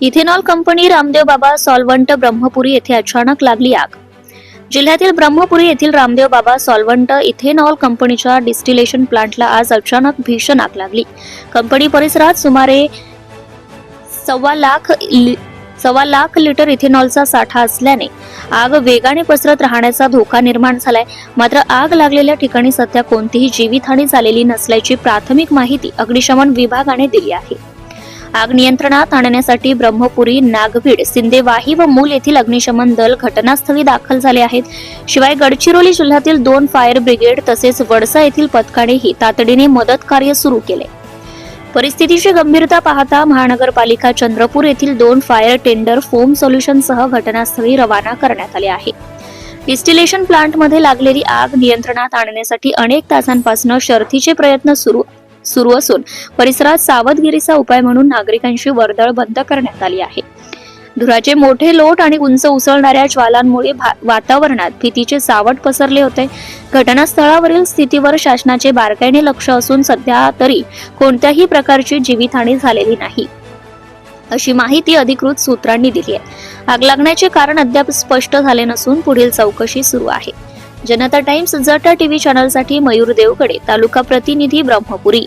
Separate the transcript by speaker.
Speaker 1: Ethanol company Ramdev Baba solvent Brahmpuri येथे अचानक लागली आग. जिल्ह्यातील ब्रह्मपुरी येथील रामदेव बाबा सॉल्वंट इथेनॉल कंपनीच्या डिस्टिलेशन प्लांटला आज अचानक भीषण आग लागली. कंपनी परिसरात सुमारे सव्वा लाख सव्वा लाख लिटर इथेनॉलचा साठा असल्याने आग वेगाने पसरत राहण्याचा धोका निर्माण झालाय. मात्र आग लागलेल्या ठिकाणी सध्या कोणतीही जीवितहानी झालेली नसल्याची प्राथमिक माहिती अग्निशमन विभागाने दिली आहे. आग नियंत्रणात आणण्यासाठी ब्रह्मपुरी नागभीड सिंदेवाही व मूल येथील अग्निशमन दल घटनास्थळी दाखल झाले आहेत. शिवाय गडचिरोली जिल्ह्यातील दोन फायर ब्रिगेड तसेच वडसा येथील पथकानेही तातडीने मदत कार्य सुरू केले. परिस्थितीची गंभीरता पाहता महानगरपालिका चंद्रपूर येथील दोन फायर टेंडर फोम सोल्युशनसह घटनास्थळी रवाना करण्यात आले आहे. डिस्टिलेशन प्लांटमध्ये लागलेली आग नियंत्रणात आणण्यासाठी अनेक तासांपासून शर्थीचे प्रयत्न सुरू सुरू असून परिसरात सावधगिरीचा उपाय म्हणून नागरिकांची वर्दळ बंद करण्यात आली आहे. धुराचे मोठे लोट आणि उंच उसळणाऱ्या ज्वालांमुळे भा- वातावरणात भीतीचे सावट पसरले होते. घटनास्थळावरील स्थितीवर शासनाचे बारकाईने लक्ष असून सध्या तरी कोणत्याही प्रकारची जीवितहानी झालेली नाही. अशी माहिती अधिकृत सूत्रांनी दिली आहे. आग लागण्याचे कारण अद्याप स्पष्ट झाले नसून पुढील चौकशी सुरू आहे. जनता टाइम्स जटा टीव्ही चॅनलसाठी मयूर देवकडे तालुका प्रतिनिधी Brahmapuri.